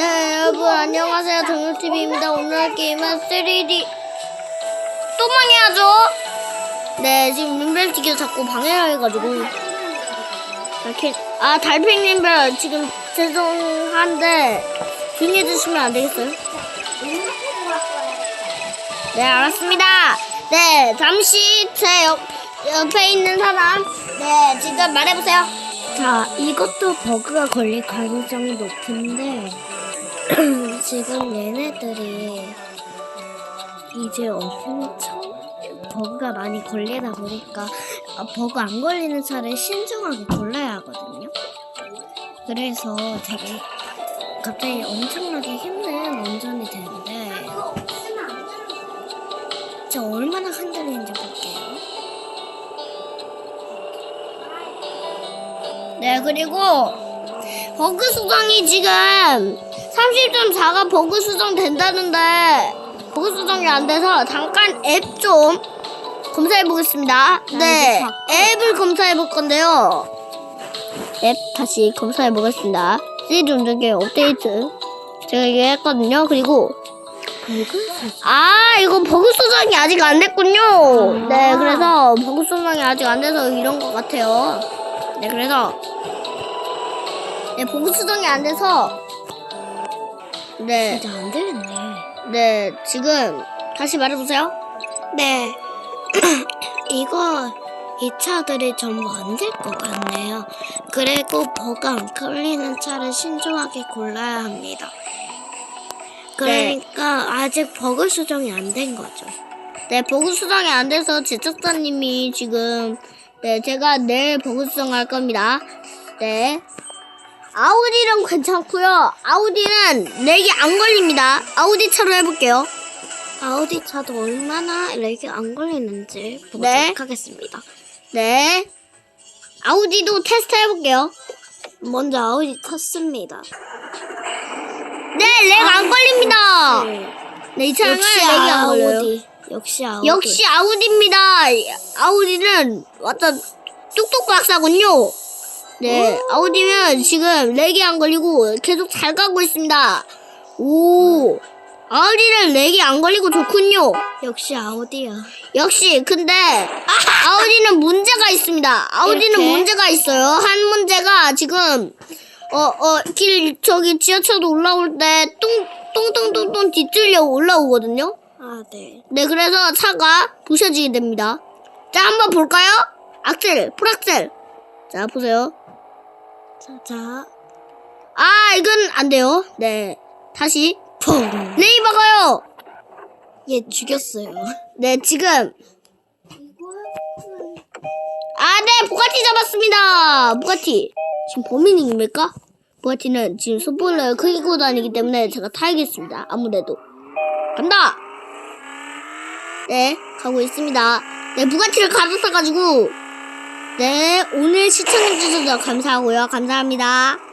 네, 여러분 안녕하세요. 동료TV입니다. 오늘 할 게임은 3D 또 망해야죠. 네, 지금 림벨티가 자꾸 방해를 해가지고 이렇게 아 달팽님별 지금 죄송한데 조용히 해주시면 안 되겠어요? 네, 알았습니다. 네, 잠시 제 옆, 옆에 있는 사람 네 지금 말해보세요. 자, 이것도 버그가 걸릴 가능성이 높은데 지금 얘네들이 이제 엄청 버그가 많이 걸리다 보니까 아, 버그 안 걸리는 차를 신중하게 골라야 하거든요. 그래서 되게 갑자기 엄청나게 힘든 운전이 되는데 진짜 얼마나 흔들리는지 볼게요. 네, 그리고 버그 수정이 지금 30.4가 버그 수정 된다는데 버그 수정이 안 돼서 잠깐 앱 좀 검사해 보겠습니다. 네, 이제 바꿔. 앱을 검사해 볼 건데요. 앱 다시 검사해 보겠습니다. 시드 운전기 업데이트 제가 얘기했거든요. 그리고 아 이거 버그 수정이 아직 안 됐군요. 네, 그래서 버그 수정이 아직 안 돼서 이런 것 같아요. 네, 그래서 네 버그 수정이 안 돼서 네, 진짜 안 되겠네. 네 지금 다시 말해보세요. 네. 이거 이 차들이 전부 안 될 것 같네요. 그리고 버그 안 걸리는 차를 신중하게 골라야 합니다. 그러니까 아직 버그 수정이 안 된 거죠. 네, 버그 수정이 안 돼서 제작자님이 지금 네 제가 내일 버그 수정할 겁니다. 네. 아우디는 괜찮고요. 아우디는 렉이 안 걸립니다. 아우디 차로 해볼게요. 아우디 차도 얼마나 렉이 안 걸리는지 보도록 네. 하겠습니다. 네. 아우디도 테스트 해볼게요. 먼저 아우디 탔습니다. 네, 렉 안 걸립니다. 네, 이 차량은 역시 렉이 안 걸려요. 아우디. 역시 아우디. 역시 아우디입니다. 아우디는 완전 뚝뚝 박사군요. 네, 아우디면 지금 렉이 안 걸리고 계속 잘 가고 있습니다. 오, 아우디는 렉이 안 걸리고 좋군요. 역시 아우디야. 역시 근데 아우디는 문제가 있습니다. 아우디는 이렇게? 문제가 있어요. 한 문제가 지금 어 어 길 저기 지하철도 올라올 때 똥 똥똥똥똥 뒤틀려 올라오거든요. 아, 네. 네, 그래서 차가 부셔지게 됩니다. 자, 한번 볼까요? 악셀, 풀악셀. 자, 보세요. 자, 자. 아, 이건 안 돼요. 네. 다시. 퐁. 레이 박아요. 얘 죽였어요. 네, 지금. 아, 네, 부가티 잡았습니다. 부가티. 지금 범인입니까? 부가티는 지금 스포일러를 크고 다니기 때문에 제가 타야겠습니다. 아무래도. 간다! 네, 가고 있습니다. 네, 부가티를 가졌어가지고. 네, 오늘 시청해주셔서 감사하고요. 감사합니다.